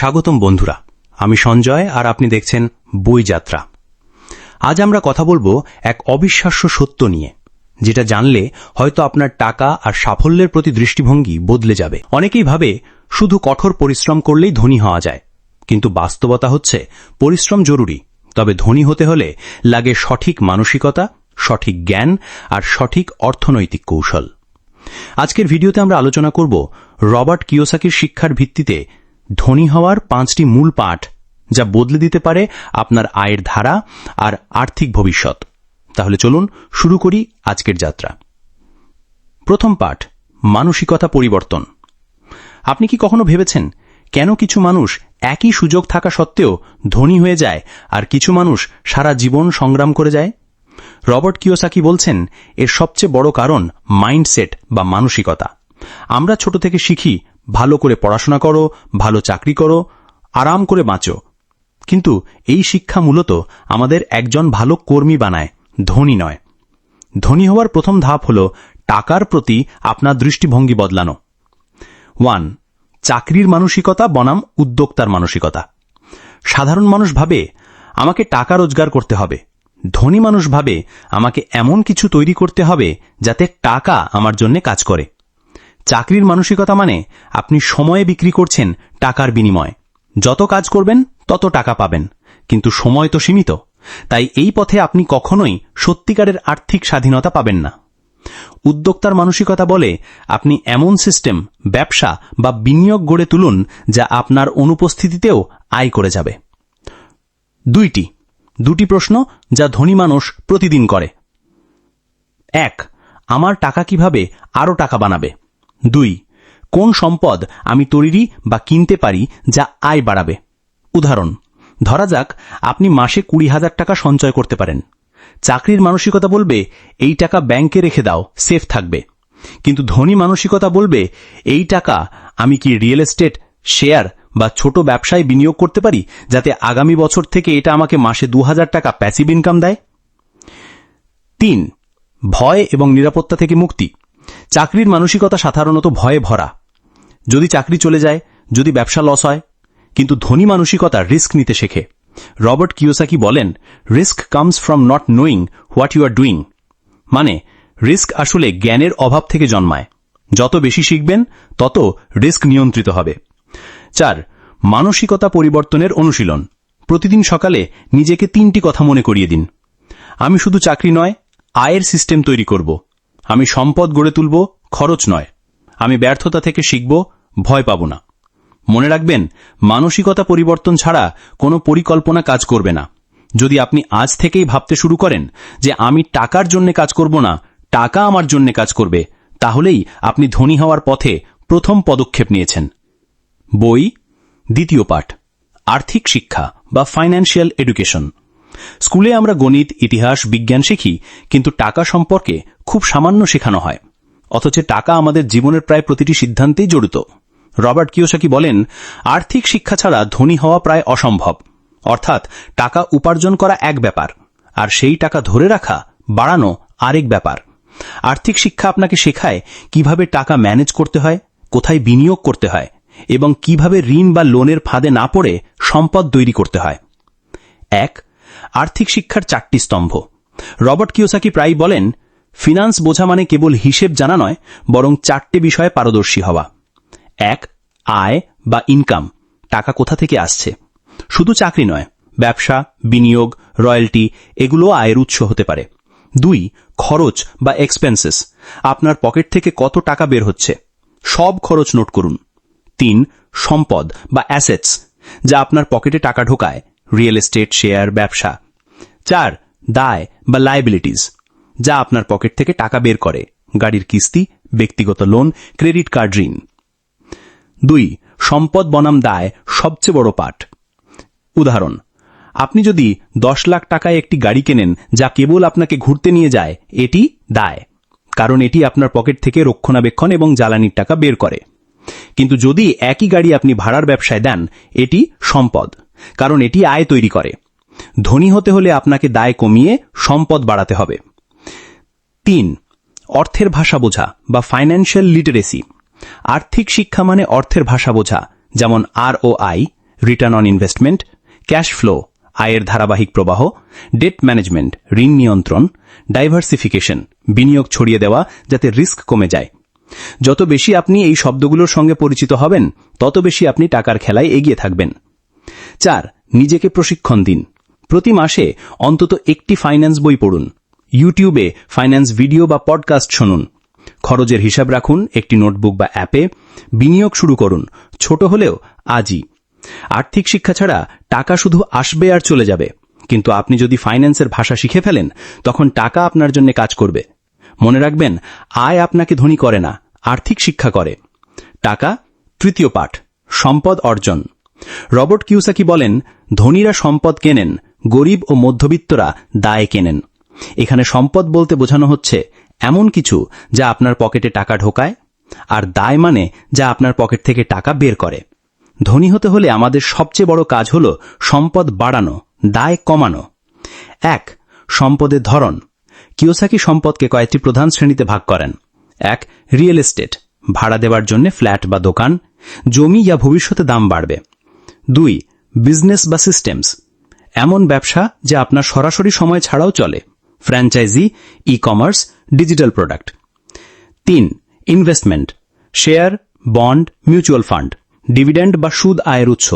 স্বাগতম বন্ধুরা, আমি সঞ্জয় আর আপনি দেখছেন বই যাত্রা। আজ আমরা কথা বলব এক অবিশ্বাস্য সত্য নিয়ে, যেটা জানলে হয়তো আপনার টাকা আর সাফল্যের প্রতি দৃষ্টিভঙ্গি বদলে যাবে। অনেকেই ভাবে শুধু কঠোর পরিশ্রম করলেই ধনী হওয়া যায়, কিন্তু বাস্তবতা হচ্ছে পরিশ্রম জরুরি, তবে ধনী হতে হলে লাগে সঠিক মানসিকতা, সঠিক জ্ঞান আর সঠিক অর্থনৈতিক কৌশল। আজকের ভিডিওতে আমরা আলোচনা করব রবার্ট কিওসাকির শিক্ষার ভিত্তিতে ধনী হওয়ার পাঁচটি মূল পাঠ যা বদলে দিতে পারে আপনার আয়ের ধারা আর আর্থিক ভবিষ্যৎ। তাহলে চলুন শুরু করি আজকের যাত্রা। প্রথম পাঠ, মানসিকতা পরিবর্তন। আপনি কি কখনো ভেবেছেন কেন কিছু মানুষ একই সুযোগ থাকা সত্ত্বেও ধনী হয়ে যায় আর কিছু মানুষ সারা জীবন সংগ্রাম করে যায়? রবার্ট কিওসাকি বলছেন, এর সবচেয়ে বড় কারণ মাইন্ডসেট বা মানসিকতা। আমরা ছোট থেকে শিখি ভালো করে পড়াশোনা করো, ভালো চাকরি করো, আরাম করে বাঁচো। কিন্তু এই শিক্ষা মূলত আমাদের একজন ভালো কর্মী বানায়, ধনী নয়। ধনী হওয়ার প্রথম ধাপ হল টাকার প্রতি আপনার দৃষ্টিভঙ্গি বদলানো। ওয়ান, চাকরির মানসিকতা বনাম উদ্যোক্তার মানসিকতা। সাধারণ মানুষ ভাবে, আমাকে টাকা রোজগার করতে হবে। ধনী মানুষ ভাবে, আমাকে এমন কিছু তৈরি করতে হবে যাতে টাকা আমার জন্য কাজ করে। চাকরির মানসিকতা মানে আপনি সময়ে বিক্রি করছেন টাকার বিনিময়। যত কাজ করবেন, তত টাকা পাবেন। কিন্তু সময় তো সীমিত। তাই এই পথে আপনি কখনোই সত্যিকারের আর্থিক স্বাধীনতা পাবেন না। উদ্যোক্তার মানসিকতা বলে আপনি এমন সিস্টেম, ব্যবসা বা বিনিয়োগ গড়ে তুলুন যা আপনার অনুপস্থিতিতেও আয় করে যাবে। দুইটি। দুটি প্রশ্ন যা ধনী মানুষ প্রতিদিন করে। এক, আমার টাকা কীভাবে আরও টাকা বানাবে? দুই, কোন সম্পদ আমি তৈরি বা কিনতে পারি যা আয় বাড়াবে? উদাহরণ, ধরা যাক আপনি মাসে কুড়ি হাজার টাকা সঞ্চয় করতে পারেন। চাকরির মানসিকতা বলবে, এই টাকা ব্যাংকে রেখে দাও, সেফ থাকবে। কিন্তু ধনী মানসিকতা বলবে, এই টাকা আমি কি রিয়েল এস্টেট, শেয়ার বা ছোট ব্যবসায় বিনিয়োগ করতে পারি যাতে আগামী বছর থেকে এটা আমাকে মাসে দু হাজার টাকা প্যাসিভ ইনকাম দেয়? তিন, ভয় এবং নিরাপত্তা থেকে মুক্তি। চাকরির মানসিকতা সাধারণত ভয়ে ভরা। যদি চাকরি চলে যায়, যদি ব্যবসা লস হয়, কিন্তু ধনী মানসিকতা রিস্ক নিতে শেখে। রবার্ট কিওসাকি বলেন risk comes from not knowing what you are doing মানে রিস্ক আসলে জ্ঞানের অভাব থেকে জন্মায়। যত বেশি শিখবেন, তত রিস্ক নিয়ন্ত্রিত হবে। চার, মানসিকতা পরিবর্তনের অনুশীলন। প্রতিদিন সকালে নিজেকে তিনটি কথা মনে করিয়ে দিন। আমি শুধু চাকরি নয়, আয়ের সিস্টেম তৈরি করব। আমি সম্পদ গড়ে তুলব, খরচ নয়। আমি ব্যর্থতা থেকে শিখব, ভয় পাব না। মনে রাখবেন, মানসিকতা পরিবর্তন ছাড়া কোনো পরিকল্পনা কাজ করবে না। যদি আপনি আজ থেকেই ভাবতে শুরু করেন যে আমি টাকার জন্য কাজ করব না, টাকা আমার জন্য কাজ করবে, তাহলেই আপনি ধনী হওয়ার পথে প্রথম পদক্ষেপ নিয়েছেন। বই, দ্বিতীয় পাঠ, আর্থিক শিক্ষা বা ফাইন্যান্সিয়াল এডুকেশন। স্কুলে আমরা গণিত, ইতিহাস, বিজ্ঞান শিখি, কিন্তু টাকা সম্পর্কে খুব সামান্য শেখানো হয়। অথচ টাকা আমাদের জীবনের প্রায় প্রতিটি সিদ্ধান্তেই জড়িত। রবার্ট কিওসাকি বলেন, আর্থিক শিক্ষা ছাড়া ধনী হওয়া প্রায় অসম্ভব। অর্থাৎ টাকা উপার্জন করা এক ব্যাপার, আর সেই টাকা ধরে রাখা, বাড়ানো আরেক ব্যাপার। আর্থিক শিক্ষা আপনাকে শেখায় কীভাবে টাকা ম্যানেজ করতে হয়, কোথায় বিনিয়োগ করতে হয়, এবং কীভাবে ঋণ বা লোনের ফাঁদে না পড়ে সম্পদ তৈরি করতে হয়। এক আর্থিক শিক্ষার চারটি স্তম্ভ। রবার্ট কিওসাকি প্রায় বলেন, ফিনান্স বোঝা মানে কেবল হিসেব জানা নয়, বরং চারটে বিষয়ে পারদর্শী হওয়া। এক, আয় বা ইনকাম, টাকা কোথা থেকে আসছে। শুধু চাকরি নয়, ব্যবসা, বিনিয়োগ, রয়্যালটি এগুলো আয়ের উৎস হতে পারে। দুই, খরচ বা এক্সপেন্সেস আপনার পকেট থেকে কত টাকা বের হচ্ছে, সব খরচ নোট করুন। তিন, সম্পদ বা অ্যাসেটস যা আপনার পকেটে টাকা ঢোকায় রিয়েল এস্টেট শেয়ার ব্যবসা। চার, দায় বা লাইবিলিটিস যা আপনার পকেট থেকে টাকা বের করে, গাড়ির কিস্তি, ব্যক্তিগত লোন ক্রেডিট কার্ড ঋণ। দুই, সম্পদ বনাম দায় সবচেয়ে বড় পাঠ। উদাহরণ, আপনি যদি দশ লাখ টাকায় একটি গাড়ি কেনেন, যা কেবল আপনাকে ঘুরতে নিয়ে যায়, এটি দায়, কারণ এটি আপনার পকেট থেকে রক্ষণাবেক্ষণ এবং জ্বালানির টাকা বের করে। কিন্তু যদি একই গাড়ি আপনি ভাড়ার ব্যবসায় দেন, এটি সম্পদ। কারণ এটি আয় তৈরি করে। ধনী হতে হলে আপনাকে দায় কমিয়ে সম্পদ বাড়াতে হবে। তিন, অর্থের ভাষা বোঝা বা ফাইন্যান্সিয়াল লিটারেসি আর্থিক শিক্ষা মানে অর্থের ভাষা বোঝা, যেমন R O I return on investment cash flow আয়ের ধারাবাহিক প্রবাহ ডেট ম্যানেজমেন্ট ঋণ নিয়ন্ত্রণ ডাইভার্সিফিকেশন বিনিয়োগ ছড়িয়ে দেওয়া যাতে রিস্ক কমে যায়। যত বেশি আপনি এই শব্দগুলোর সঙ্গে পরিচিত হবেন, তত বেশি আপনি টাকার খেলায় এগিয়ে থাকবেন। চার, নিজেকে প্রশিক্ষণ দিন। প্রতি মাসে অন্তত একটি ফাইন্যান্স বই পড়ুন। ইউটিউবে ফাইন্যান্স ভিডিও বা পডকাস্ট শুনুন। খরচের হিসাব রাখুন একটি নোটবুক বা অ্যাপে বিনিয়োগ শুরু করুন। ছোট হলেও আজই। আর্থিক শিক্ষা ছাড়া টাকা শুধু আসবে আর চলে যাবে। কিন্তু আপনি যদি ফাইন্যান্সের ভাষা শিখে ফেলেন, তখন টাকা আপনার জন্য কাজ করবে। মনে রাখবেন, আয় আপনাকে ধনী করে না, আর্থিক শিক্ষা করে। টাকা তৃতীয় পাঠ, সম্পদ অর্জন। রবার্ট কিউসাকি বলেন, ধনীরা সম্পদ কেনেন, গরিব ও মধ্যবিত্তরা দায় কেনেন। এখানে সম্পদ বলতে বোঝানো হচ্ছে, এমন কিছু যা আপনার পকেটে টাকা ঢোকায়, আর দায় মানে যা আপনার পকেট থেকে টাকা বের করে। ধনী হতে হলে আমাদের সবচেয়ে বড় কাজ হল সম্পদ বাড়ানো, দায় কমানো। এক সম্পদের ধরন। কিওসাকি সম্পদকে কয়েকটি প্রধান শ্রেণীতে ভাগ করেন। এক, রিয়েল এস্টেট। ভাড়া দেওয়ার জন্য ফ্ল্যাট বা দোকান। জমি যা ভবিষ্যতে দাম বাড়বে। দুই বিজনেস বা সিস্টেমস এমন ব্যবসা যা আপনার সরাসরি সময় ছাড়াও চলে। Franchise e commerce digital product তিন investment share bond mutual fund dividend বা সুদ আয়ের উৎস।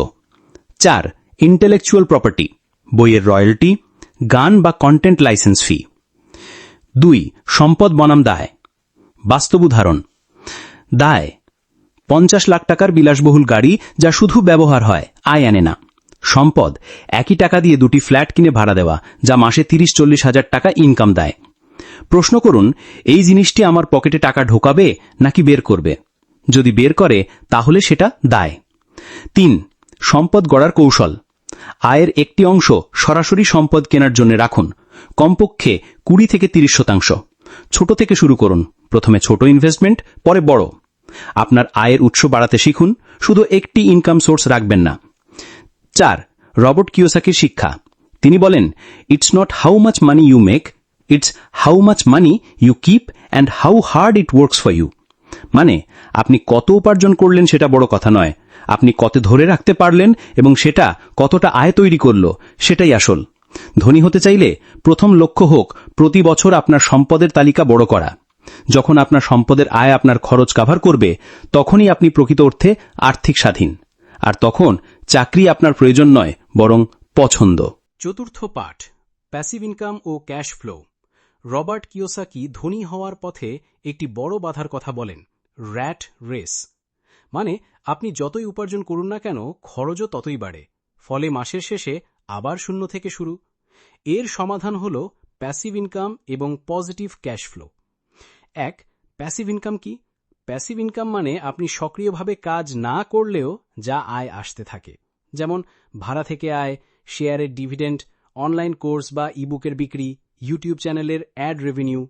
চার ইন্টেলেকচুয়াল প্রপার্টি বইয়ের রয়্যালটি গান বা কন্টেন্ট লাইসেন্স ফি দুই, সম্পদ বনাম দায়। বাস্তব উদাহরণ। দায় পঞ্চাশ লাখ টাকার বিলাসবহুল গাড়ি যা শুধু ব্যবহার হয়, আয় আনে না। সম্পদ, একই টাকা দিয়ে দুটি ফ্ল্যাট কিনে ভাড়া দেওয়া, যা মাসে তিরিশ চল্লিশ হাজার টাকা ইনকাম দেয়। প্রশ্ন করুন, এই জিনিসটি আমার পকেটে টাকা ঢোকাবে নাকি বের করবে? যদি বের করে, তাহলে সেটা দায়। তিন, সম্পদ গড়ার কৌশল। আয়ের একটি অংশ সরাসরি সম্পদ কেনার জন্য রাখুন, কমপক্ষে কুড়ি থেকে তিরিশ শতাংশ। ছোট থেকে শুরু করুন, প্রথমে ছোট ইনভেস্টমেন্ট পরে বড়। আপনার আয়ের উৎস বাড়াতে শিখুন, শুধু একটি ইনকাম সোর্স রাখবেন না। চার, রবার্ট কিওসাকির শিক্ষা। তিনি বলেন it's not how much money you make it's how much money you keep and how hard it works for you মানে আপনি কত উপার্জন করলেন সেটা বড় কথা নয়। আপনি কত ধরে রাখতে পারলেন এবং সেটা কতটা আয় তৈরি করল, সেটাই আসল। ধনী হতে চাইলে প্রথম লক্ষ্য হোক, প্রতি বছর আপনার সম্পদের তালিকা বড় করা। যখন আপনার সম্পদের আয় আপনার খরচ কাভার করবে, তখনই আপনি প্রকৃত অর্থে আর্থিক স্বাধীন। আর তখন চাকরি আপনার প্রয়োজন নয়, বরং পছন্দ। চতুর্থ পাঠ প্যাসিভ ইনকাম ও ক্যাশ ফ্লো রবার্ট কিওসাকি ধনী হওয়ার পথে একটি বড় বাধার কথা বলেন র্যাট রেস মানে আপনি যতই উপার্জন করুন না কেন, খরচও ততই বাড়ে। ফলে মাসের শেষে আবার শূন্য থেকে শুরু। এর সমাধান হল প্যাসিভ ইনকাম এবং পজিটিভ ক্যাশ ফ্লো এক প্যাসিভ ইনকাম কি? প্যাসিভ ইনকাম মানে আপনি সক্রিয়ভাবে কাজ না করলেও যা আয় আসতে থাকে। যেমন ভাড়া থেকে আয় শেয়ারের ডিভিডেন্ড অনলাইন কোর্স বা ইবুকের বিক্রি ইউটিউব চ্যানেলের অ্যাড রেভিনিউ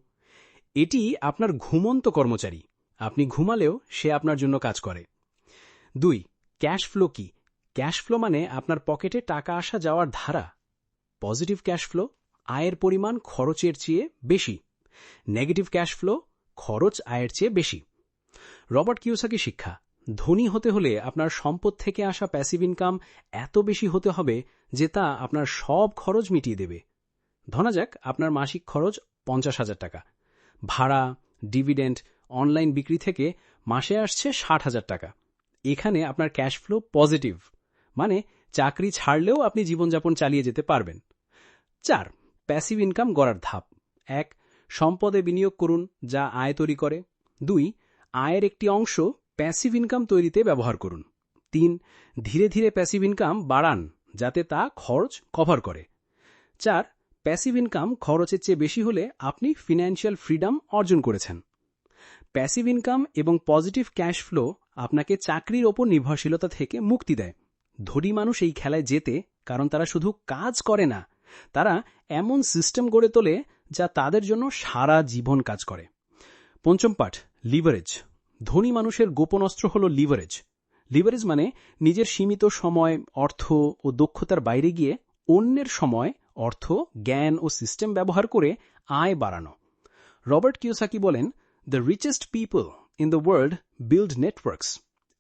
এটি আপনার ঘুমন্ত কর্মচারী। আপনি ঘুমালেও সে আপনার জন্য কাজ করে। দুই ক্যাশ ফ্লো কি? ক্যাশ ফ্লো মানে আপনার পকেটে টাকা আসা যাওয়ার ধারা। পজিটিভ ক্যাশ ফ্লো আয়ের পরিমাণ খরচের চেয়ে বেশি। নেগেটিভ ক্যাশ ফ্লো খরচ আয়ের চেয়ে বেশি। রবার্ট কিউসাকি শিক্ষা, ধনী হতে হলে আপনার সম্পদ থেকে আসা প্যাসিভ ইনকাম এত বেশি হতে হবে যে তা আপনার সব খরচ মিটিয়ে দেবে। ধনা যাক, আপনার মাসিক খরচ পঞ্চাশ হাজার টাকা। ভাড়া ডিভিডেন্ড অনলাইন বিক্রি থেকে মাসে আসছে ষাট হাজার টাকা। এখানে আপনার ক্যাশ ফ্লো পজিটিভ মানে চাকরি ছাড়লেও আপনি জীবনযাপন চালিয়ে যেতে পারবেন। চার প্যাসিভ ইনকাম গড়ার ধাপ। এক সম্পদে বিনিয়োগ করুন, যা আয় তৈরি করে। দুই, আয়ের একটি অংশ প্যাসিভ ইনকাম তৈরিতে ব্যবহার করুন। তিন, ধীরে ধীরে প্যাসিভ ইনকাম বাড়ান, যাতে তা খরচ কভার করে। চার প্যাসিভ ইনকাম খরচের চেয়ে বেশি হলে আপনি ফিনান্সিয়াল ফ্রিডম অর্জন করেছেন। প্যাসিভ ইনকাম এবং পজিটিভ ক্যাশ ফ্লো আপনাকে চাকরির ওপর নির্ভরশীলতা থেকে মুক্তি দেয়। ধনী মানুষ এই খেলায় যেতে কারণ তারা শুধু কাজ করে না, তারা এমন সিস্টেম গড়ে তোলে যা তাদের জন্য সারা জীবন কাজ করে। পঞ্চম পাঠ লিভারেজ ধনী মানুষের গোপন অস্ত্র হল লিভারেজ লিভারেজ মানে নিজের সীমিত সময়, অর্থ ও দক্ষতার বাইরে গিয়ে অন্যের সময়, অর্থ, জ্ঞান ও সিস্টেম ব্যবহার করে আয় বাড়ানো। রবার্ট কিওসাকি বলেন the richest people in the world build networks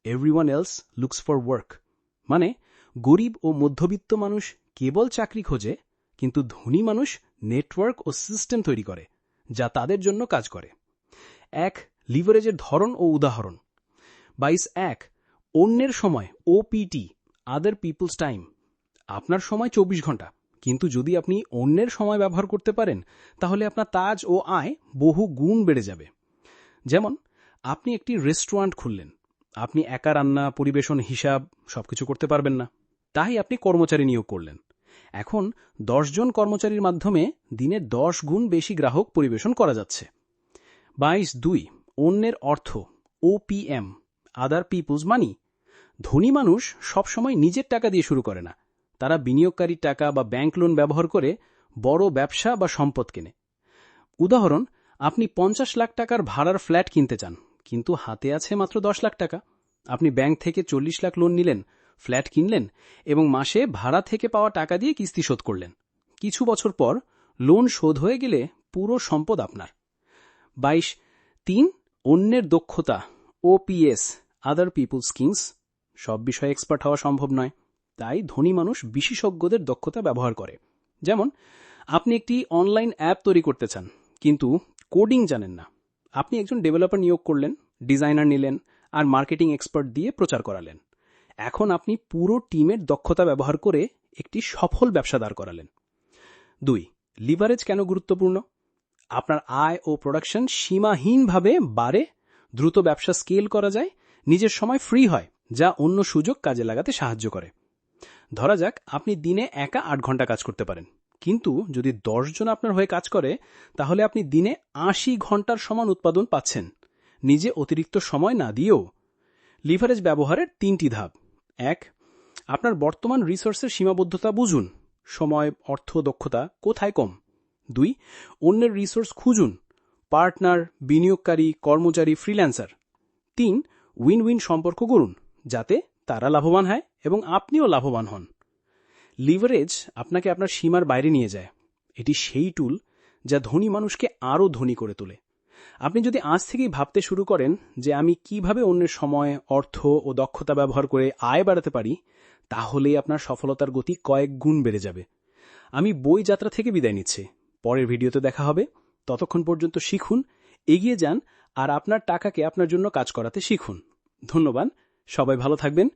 everyone else looks for work মানে গরিব ও মধ্যবিত্ত মানুষ কেবল চাকরি খোঁজে কিন্তু ধনী মানুষ নেটওয়ার্ক ও সিস্টেম তৈরি করে, যা তাদের জন্য কাজ করে। এক, লিভারেজের ধরন ও উদাহরণ। বাইশ, এক, অন্যের সময় ওপিটি আদার পিপলস টাইম আপনার সময় চব্বিশ ঘণ্টা। কিন্তু যদি আপনি অন্যের সময় ব্যবহার করতে পারেন, তাহলে আপনার তাজ ও আয় বহু গুণ বেড়ে যাবে। যেমন, আপনি একটি রেস্টুরেন্ট খুললেন। আপনি একা রান্না, পরিবেশন, হিসাব সবকিছু করতে পারবেন না। তাই আপনি কর্মচারী নিয়োগ করলেন। এখন জন কর্মচারীর মাধ্যমে দিনে দশ গুণ বেশি গ্রাহক পরিবেশন করা যাচ্ছে। বাইশ দুই, অন্যের অর্থ, ওপিএম, আদার পিপলস মানি। ধনী মানুষ সবসময় নিজের টাকা দিয়ে শুরু করে না। তারা বিনিয়োগকারীর টাকা বা ব্যাংক লোন ব্যবহার করে বড় ব্যবসা বা সম্পদ কেনে। উদাহরণ, আপনি পঞ্চাশ লাখ টাকার ভাড়ার ফ্ল্যাট কিনতে চান, কিন্তু হাতে আছে মাত্র দশ লাখ টাকা। আপনি ব্যাংক থেকে চল্লিশ লাখ লোন নিলেন ফ্ল্যাট কিনলেন এবং মাসে ভাড়া থেকে পাওয়া টাকা দিয়ে কিস্তি শোধ করলেন। কিছু বছর পর লোন শোধ হয়ে গেলে পুরো সম্পদ আপনার। বাইশ, তিন, অন্যের দক্ষতা ওপিএস আদার পিপুল স্কিংস সব বিষয়ে এক্সপার্ট হওয়া সম্ভব নয়। তাই ধনী মানুষ বিশেষজ্ঞদের দক্ষতা ব্যবহার করে। যেমন, আপনি একটি অনলাইন অ্যাপ তৈরি করতে চান, কিন্তু কোডিং জানেন না। আপনি একজন ডেভেলপার নিয়োগ করলেন ডিজাইনার নিলেন, আর মার্কেটিং এক্সপার্ট দিয়ে প্রচার করালেন। এখন আপনি পুরো টিমের দক্ষতা ব্যবহার করে একটি সফল ব্যবসা দাঁড় করালেন। দুই লিভারেজ কেন গুরুত্বপূর্ণ? আপনার আয় ও প্রোডাকশন সীমাহীনভাবে বাড়ে, দ্রুত ব্যবসা স্কেল করা যায়, নিজের সময় ফ্রি হয়, যা অন্য সুযোগ কাজে লাগাতে সাহায্য করে। ধরা যাক, আপনি দিনে একা আট ঘণ্টা কাজ করতে পারেন। কিন্তু যদি জন আপনার হয়ে কাজ করে, তাহলে আপনি দিনে আশি ঘণ্টার সমান উৎপাদন পাচ্ছেন। নিজে অতিরিক্ত সময় না দিয়েও লিভারেজ ব্যবহারের তিনটি ধাপ। এক, আপনার বর্তমান রিসোর্সের সীমাবদ্ধতা বুঝুন। সময়, অর্থ, দক্ষতা কোথায় কম? দুই, অন্যের রিসোর্স খুঁজুন। পার্টনার বিনিয়োগকারী, কর্মচারী ফ্রিল্যান্সার তিন উইন উইন সম্পর্ক করুন যাতে তারা লাভবান হয় এবং আপনিও লাভবান হন। লিভারেজ আপনাকে আপনার সীমার বাইরে নিয়ে যায়। এটি সেই টুল যা ধনী মানুষকে আরও ধনী করে তোলে। আপনি যদি আজ থেকেই ভাবতে শুরু করেন যে আমি কীভাবে অন্যের সময়, অর্থ ও দক্ষতা ব্যবহার করে আয় বাড়াতে পারি, তাহলেই আপনার সফলতার গতি কয়েক গুণ বেড়ে যাবে। আমি বই যাত্রা থেকে বিদায় নিচ্ছি। পরের ভিডিওতে দেখা হবে। ততক্ষণ পর্যন্ত শিখুন, এগিয়ে যান, আর আপনার টাকাকে আপনার জন্য কাজ করাতে শিখুন। ধন্যবাদ। সবাই ভালো থাকবেন।